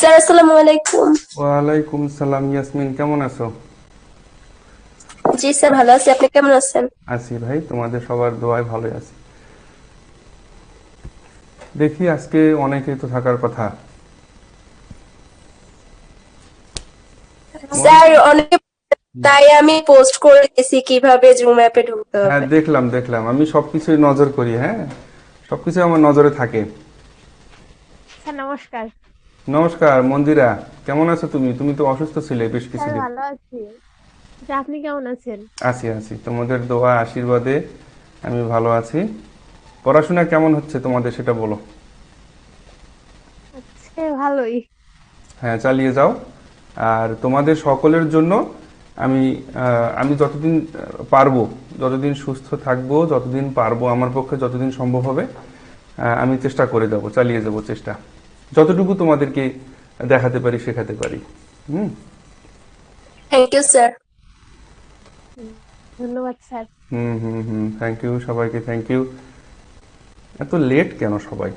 Sir আসসালামু আলাইকুম। ওয়ালাইকুম সালাম ইয়াসমিন কেমন আছো? জি স্যার ভালো আছি। আপনি কেমন আছেন? আছি ভাই তোমাদের সবার দোয়ায় ভালোই আছি। দেখি আজকে অনেকেই তো থাকার কথা। স্যার অনেকে তাই আমি পোস্ট করে দিয়েছি কীভাবে জুম অ্যাপে ঢুকতে হ্যাঁ দেখলাম দেখলাম। আমি সবকিছুই নজর করি হ্যাঁ? সবকিছু আমার নজরে থাকে। স্যার নমস্কার। নমস্কার মন্দিরা কেমন আছো তুমি? তুমি তো অসুস্থ ছিলে বেশ স্যার কিছুদিন। ভালো আছি। স্যার আপনি কেমন আছেন? আছি আছি। তোমাদের দোয়া আশীর্বাদে আমি ভালো আছি। পড়াশোনা কেমন হচ্ছে তোমাদের সেটা বলো। আজকে ভালোই। হ্যাঁ চালিয়ে যাও। আর তোমাদের সকলের জন্য আমি আমি যতদিন পারব যতদিন সুস্থ থাকব যতদিন পারব আমার পক্ষে যতদিন সম্ভব হবে আমি চেষ্টা করে যাব চালিয়ে যাব চেষ্টা। যতটুকু তোমাদেরকে দেখাতে পারি শেখাতে পারি। হুম? থ্যাংক ইউ স্যার ধন্যবাদ sir hmm hmm hmm. Thank you সবাইকে থ্যাংক ইউ এত লেট কেন সবাই?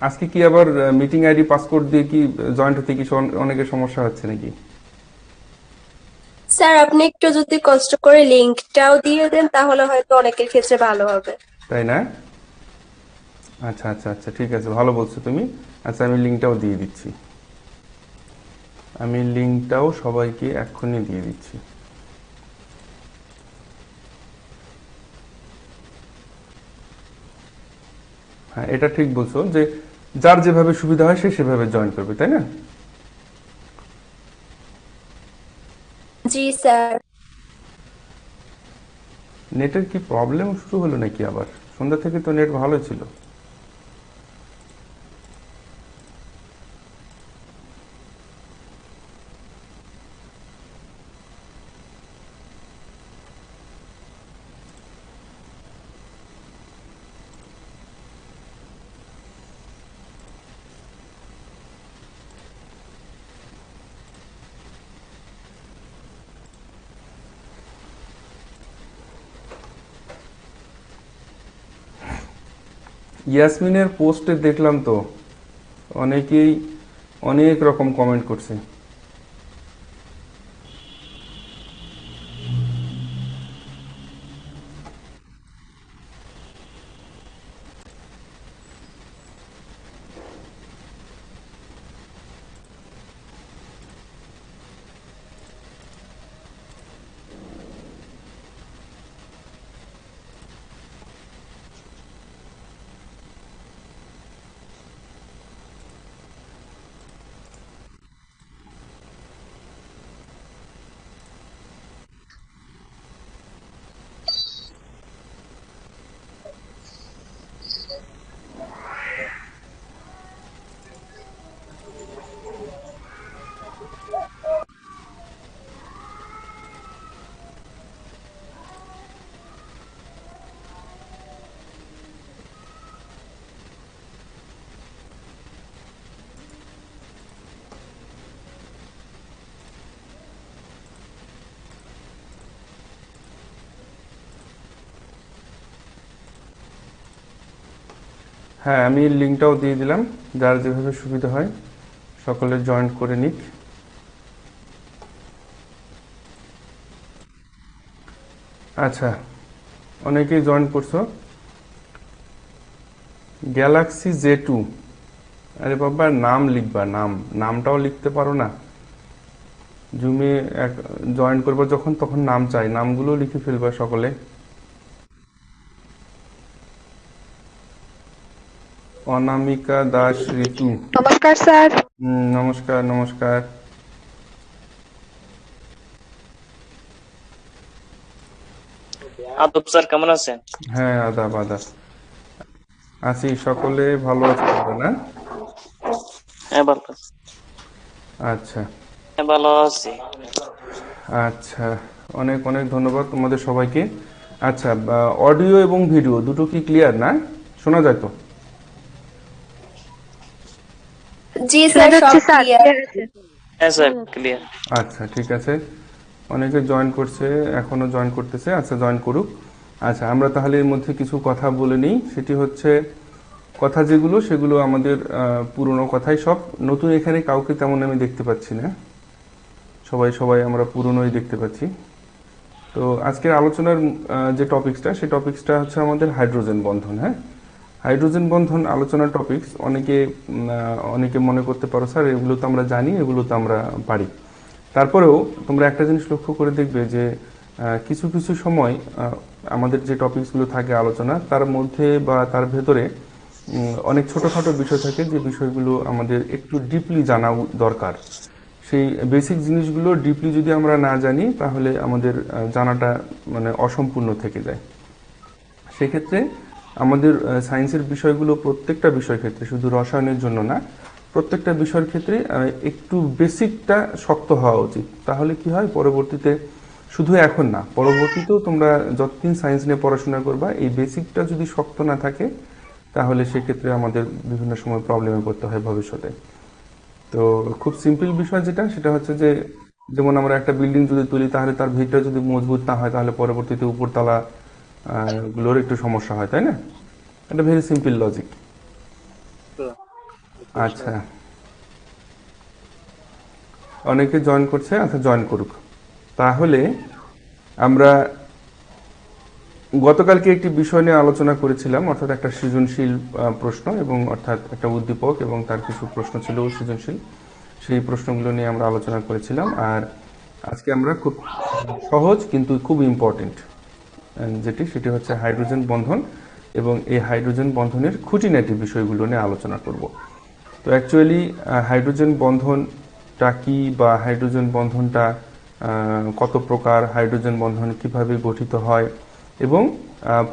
আজকে কি আবার মিটিং আইডি পাসপোর্ট দিয়ে কি জয়েন্ট হতে কি অনেকের সমস্যা হচ্ছে নাকি? স্যার, আপনি একটু যদি কষ্ট করে লিংকটাও দিয়ে দেন, তাহলে হয়তো অনেকের ক্ষেত্রে ভালো হবে। তাই না? আচ্ছা আচ্ছা আচ্ছা ঠিক আছে, ভালো বলছো তুমি। আচ্ছা আমি লিঙ্কটাও দিয়ে দিচ্ছি। আমি লিঙ্কটাও সবাইকে এক্ষুনি দিয়ে দিচ্ছি। হ্যাঁ এটা ঠিক বলছো যে, যার যেভাবে সুবিধা হয়, সে সেভাবে জয়েন করবে, তাই না? জি, স্যার। নেটের কি প্রবলেম শুরু হলো নাকি আবার? সন্ধ্যা থেকে তো নেট ভালো ছিল। ইয়াসমিনের পোস্টে দেখলাম তো অনেকেই অনেক রকম কমেন্ট করছে। হ্যাঁ আমি লিঙ্কটাও দিয়ে দিলাম। যার যেভাবে সুবিধা হয়, সকলে জয়েন করে নিক। আচ্ছা অনেকেই জয়েন করছ। গ্যালাক্সি জে টু আরে বাবা, নাম লিখবা, নাম। নামটাও লিখতে পারো না। জুমে এক জয়েন করব যখন, তখন নাম চাই। নামগুলো লিখে ফেলবা সকলে। অনামিকা দাস ঋতু নমস্কার স্যার। নমস্কার নমস্কার। আদব স্যার কেমন আছেন? হ্যাঁ আদাব আদাব। আছি সকলে ভালো আছে তো না হ্যাঁ ভালো আচ্ছা। হ্যাঁ ভালো আছি। আচ্ছা অনেক অনেক ধন্যবাদ তোমাদের সবাইকে। আচ্ছা অডিও এবং ভিডিও দুটো কি ক্লিয়ার না? শোনা যায় তো? জি স্যার স্যার সব ক্লিয়ার হ্যাঁ স্যার ক্লিয়ার আচ্ছা ঠিক আছে। অনেকে জয়েন করছে এখনও জয়েন করতেছে। আচ্ছা জয়েন করুক। আচ্ছা আমরা তাহলে এর মধ্যে কিছু কথা বলে নিই। সেটি হচ্ছে কথা যেগুলো সেগুলো আমাদের পুরনো কথাই সব। নতুন এখানে কাউকে তেমন আমি দেখতে পাচ্ছি না। সবাই সবাই আমরা পুরনোই দেখতে পাচ্ছি। তো আজকের আলোচনার যে টপিকসটা সেই টপিকসটা হচ্ছে আমাদের হাইড্রোজেন বন্ধন হ্যাঁ? হাইড্রোজেন বন্ধন আলোচনার টপিকস অনেকে অনেকে মনে করতে পারো, স্যার, এগুলো তো আমরা জানি, এগুলো তো আমরা পারি। তারপরেও তোমরা একটা জিনিস লক্ষ্য করে দেখবে যে কিছু কিছু সময় আমাদের যে টপিকসগুলো থাকে আলোচনা, তার মধ্যে বা তার ভেতরে অনেক ছোটোখাটো বিষয় থাকে যে বিষয়গুলো আমাদের একটু ডিপলি জানা দরকার। সেই বেসিক জিনিসগুলো ডিপলি যদি আমরা না জানি, তাহলে আমাদের জানাটা মানে অসম্পূর্ণ থেকে যায়। সেক্ষেত্রে আমাদের সায়েন্সের বিষয়গুলো প্রত্যেকটা বিষয় ক্ষেত্রে, শুধু রসায়নের জন্য না, প্রত্যেকটা বিষয়ের ক্ষেত্রে একটু বেসিকটা শক্ত হওয়া উচিত। তাহলে কি হয়? পরবর্তীতে শুধু এখন না, পরবর্তীতেও তোমরা যতদিন সায়েন্স নিয়ে পড়াশোনা করবা, এই বেসিকটা যদি শক্ত না থাকে, তাহলে সেক্ষেত্রে আমাদের বিভিন্ন সময় প্রবলেমে পড়তে হয় ভবিষ্যতে। তো খুব সিম্পল বিষয় যেটা, সেটা হচ্ছে যে, যেমন আমরা একটা বিল্ডিং যদি তুলি, তাহলে তার ভিতটা যদি মজবুত না হয়, তাহলে পরবর্তীতে উপরতলা গুলোর একটু সমস্যা হয়, তাই না? এটা ভেরি সিম্পল লজিক আচ্ছা। অনেকে জয়েন করছে আচ্ছা জয়েন করুক। তাহলে আমরা গতকালকে একটি বিষয় নিয়ে আলোচনা করেছিলাম, অর্থাৎ একটা সৃজনশীল প্রশ্ন এবং অর্থাৎ একটা উদ্দীপক এবং তার কিছু প্রশ্ন ছিল সৃজনশীল। সেই প্রশ্নগুলো নিয়ে আমরা আলোচনা করেছিলাম, আর আজকে আমরা খুব সহজ কিন্তু খুব ইম্পর্টেন্ট যেটি, সেটি হচ্ছে হাইড্রোজেন বন্ধন এবং এই হাইড্রোজেন বন্ধনের খুঁটিনাটি বিষয়গুলো নিয়ে আলোচনা করব। তো অ্যাকচুয়ালি হাইড্রোজেন বন্ধনটা কি বা হাইড্রোজেন বন্ধনটা কত প্রকার, হাইড্রোজেন বন্ধন কীভাবে গঠিত হয় এবং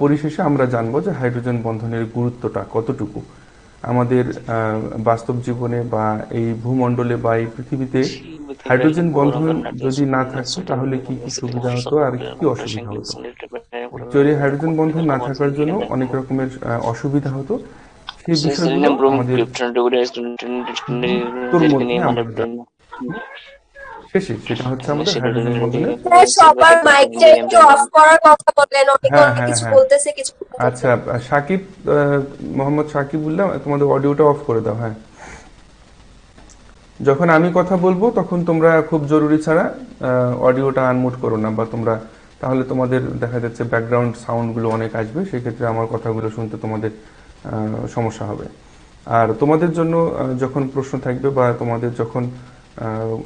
পরিশেষে আমরা জানব যে হাইড্রোজেন বন্ধনের গুরুত্বটা কতটুকু। আমাদের বাস্তব জীবনে বা এই ভূমণ্ডলে বা এই পৃথিবীতে হাইড্রোজেন বন্ধন যদি না থাকতো তাহলে কি কি সুবিধা হতো আর কি অসুবিধা হতো? অ্যাকচুয়ালি হাইড্রোজেন বন্ধন না থাকার জন্য অনেক রকমের অসুবিধা হতো। সেই বিষয়গুলো আমাদের শেষে সেটা হচ্ছে আমাদের হাইড্রোজেন বন্ধনের সবার মাইকটা একটু অফ করার কথা বললেন অনেকে হ্যাঁ, হ্যাঁ, কিছু হ্যাঁ। বলতেছে কিছু আচ্ছা সাকিব আহ, মোহাম্মদ সাকিবুল্লাহ তোমাদের অডিওটা অফ করে দাও হ্যাঁ। যখন আমি কথা বলব তখন তোমরা খুব জরুরি ছাড়া অডিওটা আনমুট করো না বা তোমরা তাহলে তোমাদের দেখা যাচ্ছে ব্যাকগ্রাউন্ড সাউন্ডগুলো অনেক আসবে, সেক্ষেত্রে আমার কথাগুলো শুনতে তোমাদের সমস্যা হবে। আর তোমাদের জন্য যখন প্রশ্ন থাকবে বা তোমাদের যখন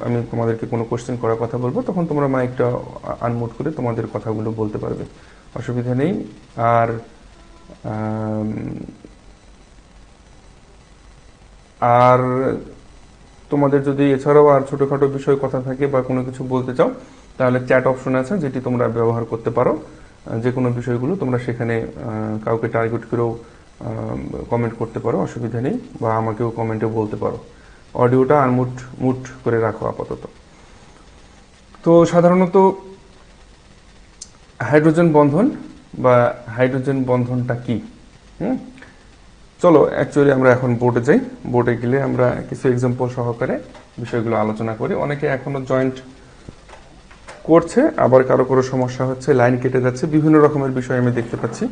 আমি তোমাদেরকে কোনো কোশ্চেন করার কথা বলব, তখন তোমরা মাইকটা আনমোট করে তোমাদের কথাগুলো বলতে পারবে। অসুবিধা নেই। আর আর তোমাদের যদি এছাড়াও আর ছোটখাটো বিষয় কথা থাকে বা কোনো কিছু বলতে চাও তাহলে চ্যাট অপশন আছে যেটি তোমরা ব্যবহার করতে পারো। যে কোনো বিষয়গুলো তোমরা সেখানে কাউকে টার্গেট করেও কমেন্ট করতে পারো, অসুবিধা নেই, বা আমাকেও কমেন্টে বলতে পারো। অডিওটা আনমুট মুট করে রাখো আপাতত। তো সাধারণত হাইড্রোজেন বন্ধন বা হাইড্রোজেন বন্ধনটা কি? চলো অ্যাকচুয়ালি আমরা এখন বোর্ডে যাই। বোর্ডে গেলে আমরা কিছু এক্সাম্পল সহকারে বিষয়গুলো আলোচনা করি। অনেকে এখনও জয়েন্ট করছে, আবার কারও কারও সমস্যা হচ্ছে, লাইন কেটে যাচ্ছে, বিভিন্ন রকমের বিষয় আমি দেখতে পাচ্ছি।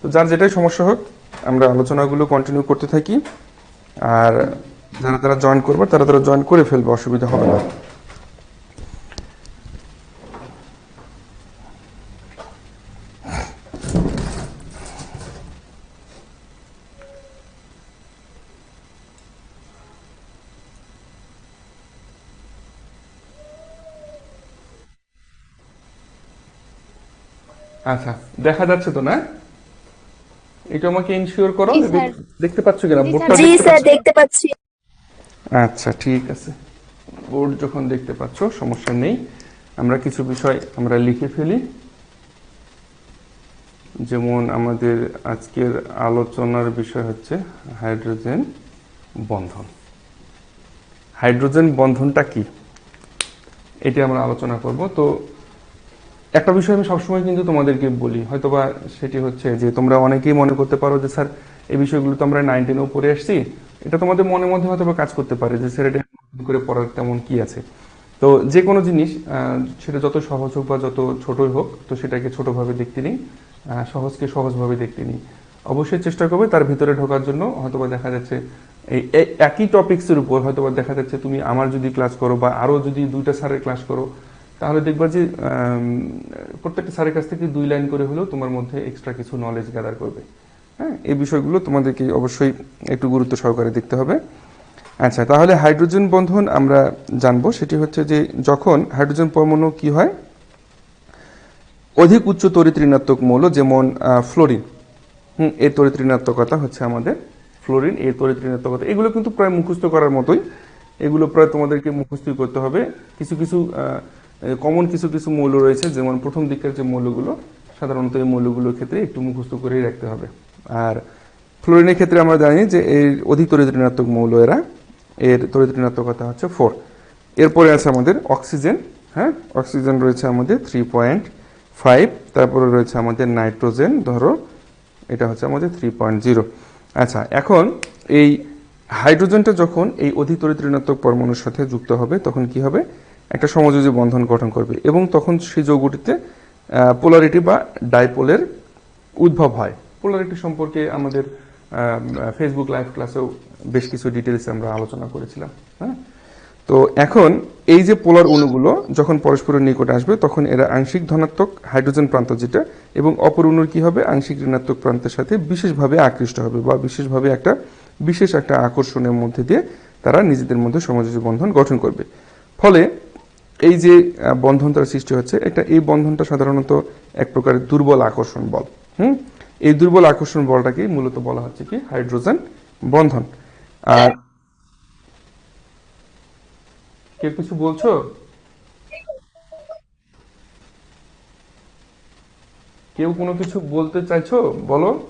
তো যার যেটাই সমস্যা হোক, আমরা আলোচনাগুলো কন্টিনিউ করতে থাকি। আর যারা তারা জয়েন করবে, তারা তারা জয়েন করে ফেলবে, অসুবিধা হবে না। আচ্ছা দেখা যাচ্ছে তো না? এটা আমাকে ইনশিওর করো। দেখতে পাচ্ছ কিনা? বোর্ডটা জি স্যার দেখতে পাচ্ছি। আচ্ছা ঠিক আছে। বোর্ড যখন দেখতে পাচ্ছ সমস্যা নেই। আমরা কিছু বিষয় আমরা লিখে ফেলি। যেমন আমাদের আজকের আলোচনার বিষয় হচ্ছে হাইড্রোজেন বন্ধন। হাইড্রোজেন বন্ধনটা কি? এটি আমরা আলোচনা করব। তো একটা বিষয় আমি সবসময় কিন্তু তোমাদেরকে বলি, হয়তোবা সেটি হচ্ছে যে তোমরা অনেকেই মনে করতে পারো যে, স্যার, এই বিষয়গুলো তো আমরা নাইন টেনেও পড়ে আসছি। এটা তোমাদের মনের মধ্যে হয়তো কাজ করতে পারে যে, স্যার, এটা করে পড়ার তেমন কি আছে? তো যে কোনো জিনিস সেটা যত সহজ হোক বা যত ছোটই হোক, তো সেটাকে ছোটোভাবে দেখতে নিই সহজকে সহজভাবে দেখতে নিই। অবশ্যই চেষ্টা করবে, তার ভিতরে ঢোকার জন্য হয়তোবা দেখা যাচ্ছে এই এই একই টপিক্সের উপর হয়তোবা দেখা যাচ্ছে তুমি আমার যদি ক্লাস করো বা আরও যদি দুইটা স্যারের ক্লাস করো তাহলে দেখবা যে প্রত্যেকটা স্যারের কাছ থেকে দুই লাইন করে হলেও তোমার মধ্যে এক্সট্রা কিছু নলেজ গ্যাদার করবে। হ্যাঁ? এই বিষয়গুলো তোমাদেরকে অবশ্যই একটু গুরুত্ব সহকারে দেখতে হবে। আচ্ছা তাহলে হাইড্রোজেন বন্ধন আমরা জানব। সেটি হচ্ছে যে, যখন হাইড্রোজেন পরমাণু কি হয়? অধিক উচ্চ তড়িৎ ঋণাত্মক মৌল যেমন ফ্লোরিন হুম এর তড়িৎ ঋণাত্মকতা হচ্ছে আমাদের ফ্লোরিন এর তড়িৎ ঋণাত্মকতা। এগুলো কিন্তু প্রায় মুখস্থ করার মতোই। এগুলো প্রায় তোমাদেরকে মুখস্থই করতে হবে। কিছু কিছু কমন কিছু কিছু মৌল রয়েছে, যেমন প্রথম দিকের যে মৌলগুলো, সাধারণত এই মৌলগুলোর ক্ষেত্রে একটু মুখস্থ করেই রাখতে হবে। আর ফ্লোরিনের ক্ষেত্রে আমরা জানি যে এর অধিক তড়িৎ ঋণাত্মক মৌল এরা, এর তড়িৎ ঋণাত্মকতা হচ্ছে ফোর এরপরে আছে আমাদের অক্সিজেন হ্যাঁ? অক্সিজেন রয়েছে আমাদের থ্রি পয়েন্ট ফাইভ তারপরে রয়েছে আমাদের নাইট্রোজেন ধরো, এটা হচ্ছে আমাদের থ্রি পয়েন্ট জিরো আচ্ছা এখন এই হাইড্রোজেনটা যখন এই অধিক তড়িৎ ঋণাত্মক পরমাণুর সাথে যুক্ত হবে, তখন কি হবে? একটা সমযোজী বন্ধন গঠন করবে এবং তখন সেই যৌগটিতে পোলারিটি বা ডাইপোলের উদ্ভব হয়। পোলারিটি সম্পর্কে আমাদের ফেসবুক লাইভ ক্লাসেও বেশ কিছু ডিটেলস আমরা আলোচনা করেছিলাম হ্যাঁ? তো এখন এই যে পোলার অণুগুলো যখন পরস্পরের নিকটে আসবে, তখন এরা আংশিক ধনাত্মক হাইড্রোজেন প্রান্ত যেটা, এবং অপর অণুর কি হবে? আংশিক ঋণাত্মক প্রান্তের সাথে বিশেষভাবে আকৃষ্ট হবে বা বিশেষভাবে একটা, বিশেষ একটা আকর্ষণের মধ্যে দিয়ে তারা নিজেদের মধ্যে সমযোজী বন্ধন গঠন করবে। ফলে এই যে আহ, বন্ধনটার সৃষ্টি হচ্ছে এটা এই বন্ধনটা সাধারণত এক প্রকারের দুর্বল আকর্ষণ বল। হুম? এই দুর্বল আকর্ষণ বলটাকে মূলত বলা হচ্ছে কি? হাইড্রোজেন বন্ধন। আর কেউ কিছু বলছো? কেউ কোনো কিছু বলতে চাইছো? বলো।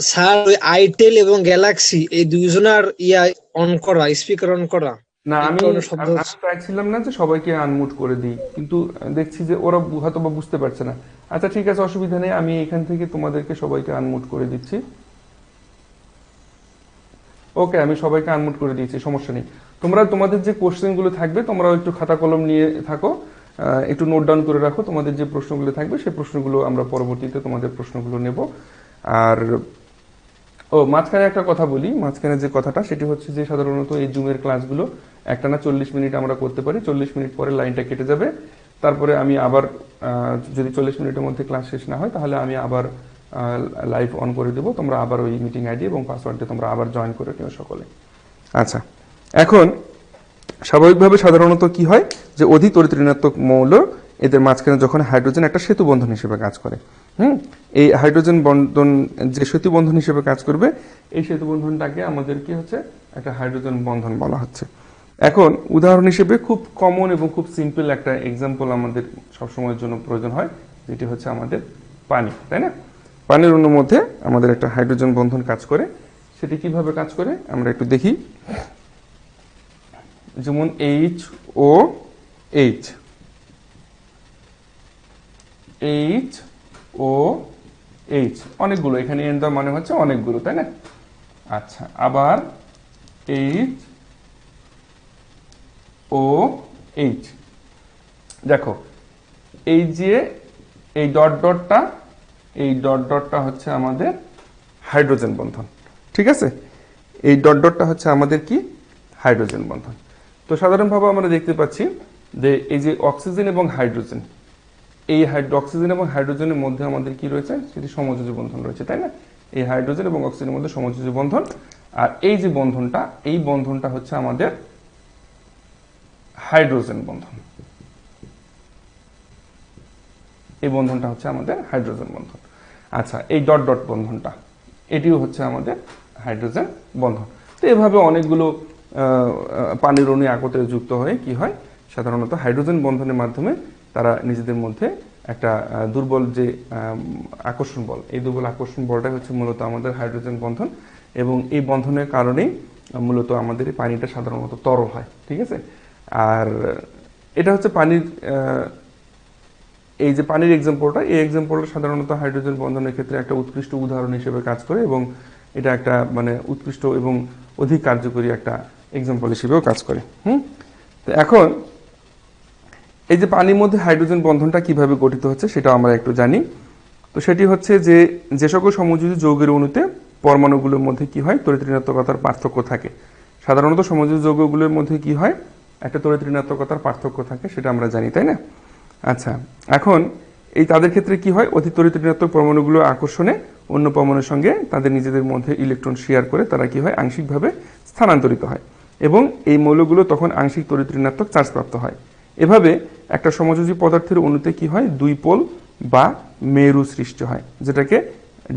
স্যার আইটেল এবং গ্যালাক্সি এই দুইজনের ইয়া অন করা স্পিকার অন করা। না আমি আমি চাইছিলাম না যে সবাইকে আনমুট করে দিই কিন্তু দেখছি যে ওরা হয়তো বা বুঝতে পারছে না। আচ্ছা ঠিক আছে অসুবিধা নেই আমি এখান থেকে তোমাদেরকে সবাইকে আনমুট করে দিচ্ছি। ওকে আমি সবাইকে আনমুট করে দিয়েছি সমস্যা নেই। তোমরা তোমাদের যে কোশ্চেনগুলো থাকবে তোমরাও একটু খাতা কলম নিয়ে থাকো একটু নোট ডাউন করে রাখো তোমাদের যে প্রশ্নগুলো থাকবে সেই প্রশ্নগুলো আমরা পরবর্তীতে তোমাদের প্রশ্নগুলো নেব। আর ও, মাঝখানে একটা কথা বলি। মাঝখানে যে কথাটা, সেটি হচ্ছে যে সাধারণত এই জুমের ক্লাসগুলো একটা না চল্লিশ মিনিট আমরা করতে পারি। চল্লিশ মিনিট পরে লাইনটা কেটে যাবে। তারপরে আমি আবার যদি চল্লিশ মিনিটের মধ্যে ক্লাস শেষ না হয়, তাহলে আমি আবার লাইভ অন করে দেবো। তোমরা আবার ওই মিটিং আইডি এবং পাসওয়ার্ড দিয়ে তোমরা আবার জয়েন করে নিও সকলে। আচ্ছা এখন স্বাভাবিকভাবে সাধারণত কি হয়? যে অধিক ঋণাত্মক মৌল এদের মাঝখানে যখন হাইড্রোজেন একটা সেতু বন্ধন হিসেবে কাজ করে। হুম? এই হাইড্রোজেন বন্ধন, যে সেতু বন্ধন হিসেবে কাজ করবে, এই সেতু বন্ধনটাকে আমাদের কি হচ্ছে একটা হাইড্রোজেন বন্ধন বলা হচ্ছে। এখন, উদাহরণ হিসেবে খুব কমন এবং খুব সিম্পল একটা এক্সাম্পল আমাদের সবসময়ের জন্য প্রয়োজন হয়, যেটি হচ্ছে আমাদের পানি, তাই না? পানির অন্য মধ্যে আমাদের একটা হাইড্রোজেন বন্ধন কাজ করে। সেটি কীভাবে কাজ করে? আমরা একটু দেখি। যেমন H O H H O H. অনেকগুলো, এখানে এন দেওয়া মানে হচ্ছে অনেকগুলো, তাই না? আচ্ছা আবার এইচ, ও এইচ। দেখো, এই যে এই ডট ডটটা, এই ডট ডটটা হচ্ছে আমাদের হাইড্রোজেন বন্ধন, ঠিক আছে? এই ডট ডটটা হচ্ছে আমাদের কি? হাইড্রোজেন বন্ধন। তো সাধারণভাবে আমরা দেখতে পাচ্ছি যে এই যে অক্সিজেন এবং হাইড্রোজেন এই অক্সিজেন এবং হাইড্রোজেনের মধ্যে আমাদের কি রয়েছে? সেটি সমযোজী বন্ধন রয়েছে, তাই না? এই হাইড্রোজেন এবং অক্সিজেনের মধ্যে সমযোজী বন্ধন। আর এই যে বন্ধনটা, এই বন্ধনটা হচ্ছে আমাদের হাইড্রোজেন বন্ধন। এই বন্ধনটা হচ্ছে আমাদের হাইড্রোজেন বন্ধন। আচ্ছা এই ডট ডট বন্ধনটা, এটিও হচ্ছে আমাদের হাইড্রোজেন বন্ধন। তো এভাবে অনেকগুলো পানির অণু একত্রে যুক্ত হয়ে কি হয়? সাধারণত হাইড্রোজেন বন্ধনের মাধ্যমে তারা নিজেদের মধ্যে একটা দুর্বল যে আকর্ষণ বল, এই দুর্বল আকর্ষণ বলটাই হচ্ছে মূলত আমাদের হাইড্রোজেন বন্ধন এবং এই বন্ধনের কারণেই মূলত আমাদের পানিটা সাধারণত তরল হয়, ঠিক আছে? আর এটা হচ্ছে পানির এই যে পানির এক্সাম্পলটা এই এক্সাম্পলটা সাধারণত হাইড্রোজেন বন্ধনের ক্ষেত্রে একটা উৎকৃষ্ট উদাহরণ হিসেবে কাজ করে এবং এটা একটা মানে উৎকৃষ্ট এবং অধিক কার্যকরী একটা এক্সাম্পল হিসেবেও কাজ করে, হুম? তো এখন এই যে পানির মধ্যে হাইড্রোজেন বন্ধনটা কীভাবে গঠিত হচ্ছে সেটা আমরা একটু জানি। তো সেটি হচ্ছে যে যে সকল সমযোজী যৌগের অণুতে পরমাণুগুলোর মধ্যে কি হয়? তড়িৎ পার্থক্য থাকে। সাধারণত সমযোজী যৌগগুলোর মধ্যে কি হয়? একটা তড়িৎ পার্থক্য থাকে, সেটা আমরা জানি, তাই না? আচ্ছা এখন এই তাদের ক্ষেত্রে কি হয়? অতি তড়িৎ ঋণাত্মক পরমাণুগুলো আকর্ষণে অন্য পরমাণুর সঙ্গে তাদের নিজেদের মধ্যে ইলেকট্রন শেয়ার করে তারা কি হয়? আংশিকভাবে স্থানান্তরিত হয়। এবং এই মৌলগুলো তখন আংশিক তড়িৎ ঋণাত্মক চার্জ প্রাপ্ত হয়। এভাবে একটা সমযোজী পদার্থের অণুতে কি হয়? দুই পোল বা মেরু সৃষ্টি হয়, যেটাকে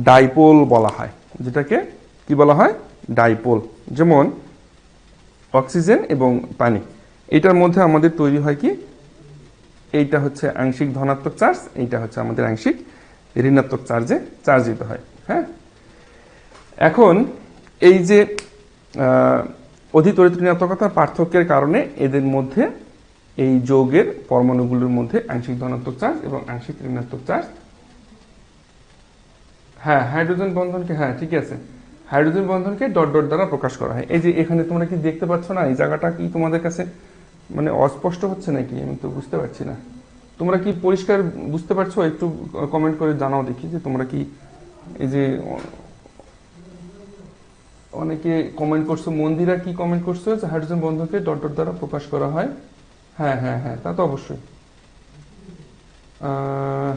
ডাইপোল বলা হয়। যেটাকে কি বলা হয়? ডাইপোল। যেমন অক্সিজেন এবং পানি। এটার মধ্যে আমাদের তৈরি হয় কি? এইটা হচ্ছে আংশিক ধনাত্মক চার্জ, এইটা হচ্ছে আমাদের আংশিক ঋণাত্মক চার্জে চার্জিত হয় হ্যাঁ? এখন এই যে অধিক ঋণাত্মকতার পার্থক্যের কারণে এদের মধ্যে এই যৌগের পরমাণুগুলোর মধ্যে আংশিক ধনাত্মক চার্জ এবং আংশিক ঋণাত্মক চার্জ। হ্যাঁ হাইড্রোজেন বন্ধনকে হ্যাঁ ঠিক আছে। হাইড্রোজেন বন্ধনকে ডট ডট দ্বারা প্রকাশ করা হয়। এই যে এখানে তোমরা কি দেখতে পাচ্ছ না? এই জায়গাটা কি তোমাদের কাছে মানে অস্পষ্ট হচ্ছে নাকি? আমি তো বুঝতে পারছি না। তোমরা কি পরিষ্কার বুঝতে পারছ? একটু কমেন্ট করে জানাও দেখি যে তোমরা কি এই যে অনেকে কমেন্ট করছ। মন্দিরা কি কমেন্ট করছ? হাইড্রোজেন বন্ধনকে ডট ডট দ্বারা প্রকাশ করা হয়। হ্যাঁ হ্যাঁ হ্যাঁ তা তো অবশ্যই।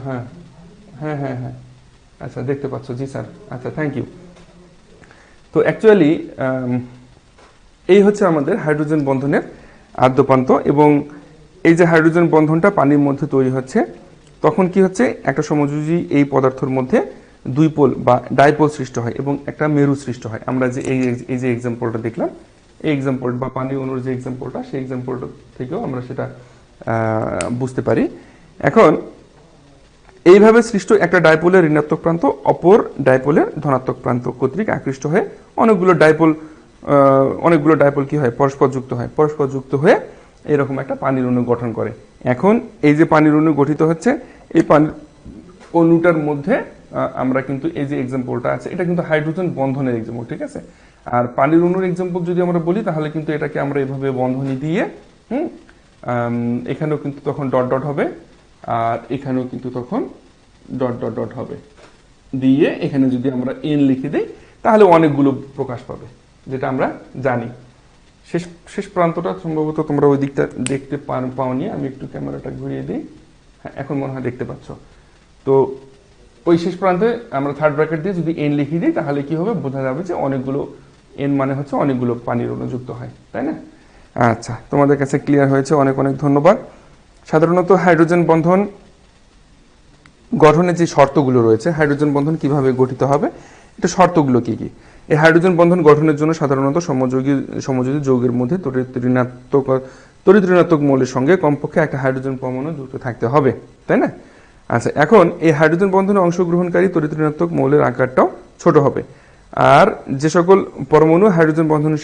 হ্যাঁ হ্যাঁ হ্যাঁ হ্যাঁ। আচ্ছা দেখতে পাচ্ছ, জি স্যার। আচ্ছা থ্যাংক ইউ তো অ্যাকচুয়ালি এই হচ্ছে আমাদের হাইড্রোজেন বন্ধনের আদ্যপান্ত এবং এই যে হাইড্রোজেন বন্ধনটা পানির মধ্যে তৈরি হচ্ছে, তখন কি হচ্ছে? একটা সমযোজী এই পদার্থের মধ্যে দুই পোল বা ডাইপোল সৃষ্টি হয় এবং একটা মেরু সৃষ্টি হয়। আমরা যে এই এই যে এক্সাম্পলটা দেখলাম এই এক্সাম্পল বা পানি অনুর যে এক্সাম্পলটা সেই এক্সাম্পলটা থেকেও আমরা সেটা বুঝতে পারি। এখন, এইভাবে সৃষ্ট একটা ডাইপোলের ঋণাত্মক প্রান্ত অপর ডাইপোলের ধনাত্মক প্রান্ত কর্তৃক আকৃষ্ট হয়ে অনেকগুলো ডাইপোল অনেকগুলো ডাইপোল কি হয়? পরস্পর যুক্ত হয়। পরস্পর যুক্ত হয়ে এরকম একটা পানির অণু গঠন করে। এখন, এই যে পানির অণু গঠিত হচ্ছে, এই পানির অণুটার মধ্যে আমরা কিন্তু এই যে এক্সাম্পলটা আছে, এটা কিন্তু হাইড্রোজেন বন্ধনের এক্সাম্পল ঠিক আছে? আর পানির অণুর এক্সাম্পল যদি আমরা বলি, তাহলে কিন্তু এটাকে আমরা এভাবে বন্ধনী দিয়ে, হুম এখানেও কিন্তু তখন ডট ডট হবে, আর এখানেও কিন্তু তখন ডট ডট ডট হবে। দিয়ে এখানে যদি আমরা এন লিখে দিই, তাহলে অনেকগুলো প্রকাশ পাবে, যেটা আমরা জানি। শেষ শেষ প্রান্তটা সম্ভবত তোমরা ওই দিকটা দেখতে পাওনি, আমি একটু ক্যামেরাটা ঘুরিয়ে দিই। হ্যাঁ এখন মনে হয় দেখতে পাচ্ছ। তো ওই শেষ প্রান্তে আমরা থার্ড ব্র্যাকেট দিয়ে যদি এন লিখে দিই, তাহলে কি হবে? বোঝা যাবে যে অনেকগুলো এন মানে হচ্ছে অনেকগুলো পানির অনুযুক্ত হয়, তাই না? আচ্ছা তোমাদের কাছে ক্লিয়ার হয়েছে, অনেক অনেক ধন্যবাদ। সাধারণত হাইড্রোজেন বন্ধন গঠনের যে শর্তগুলো রয়েছে, হাইড্রোজেন বন্ধন কীভাবে গঠিত হবে, এটা শর্তগুলো কি কি? এই হাইড্রোজেন বন্ধন গঠনের জন্য সাধারণত সমযোগী সমযোজী যৌগের মধ্যে তড়িৎ ঋণাত্মক মৌলের সঙ্গে কমপক্ষে একটা হাইড্রোজেন পরমাণু যুক্ত থাকতে হবে, তাই না? আচ্ছা এখন এই হাইড্রোজেন বন্ধনে অংশগ্রহণকারী তড়িৎ ঋণাত্মক মৌলের আকারটাও ছোট হবে। আর যে সকল পরমাণু হাইড্রোজেন বন্ধন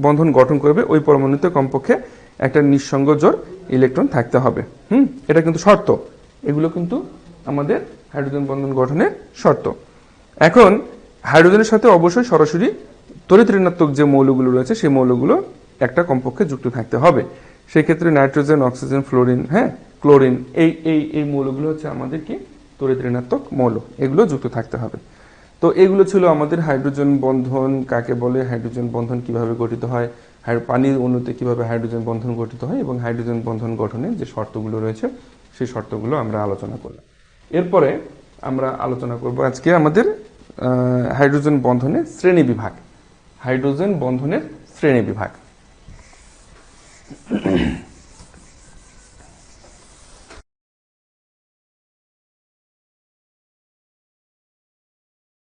বন্ধন গঠন করবে, ওই পরমাণুতে কমপক্ষে একটা নিঃসঙ্গ জোর ইলেকট্রন থাকতে হবে। হুম? এটা কিন্তু শর্ত। এগুলো কিন্তু আমাদের হাইড্রোজেন বন্ধন গঠনের শর্ত। এখন, হাইড্রোজেনের সাথে অবশ্যই সরাসরি তড়িৎ ঋণাত্মক যে মৌলগুলো রয়েছে, সেই মৌলগুলো একটা কমপক্ষে যুক্ত থাকতে হবে। সেই ক্ষেত্রে নাইট্রোজেন, অক্সিজেন, ফ্লোরিন হ্যাঁ? ক্লোরিন, এই এই এই মৌলগুলো হচ্ছে আমাদের কি? তড়িৎ ঋণাত্মক মৌল। এগুলো যুক্ত থাকতে হবে। তো এগুলো ছিল আমাদের হাইড্রোজেন বন্ধন, কাকে বলে, হাইড্রোজেন বন্ধন কীভাবে গঠিত হয় পানির অণুতে কীভাবে হাইড্রোজেন বন্ধন গঠিত হয় এবং হাইড্রোজেন বন্ধন গঠনের যে শর্তগুলো রয়েছে, সেই শর্তগুলো আমরা আলোচনা করলাম। এরপরে আমরা আলোচনা করব আজকে আমাদের হাইড্রোজেন বন্ধনের শ্রেণি বিভাগ। হাইড্রোজেন বন্ধনের শ্রেণি বিভাগ।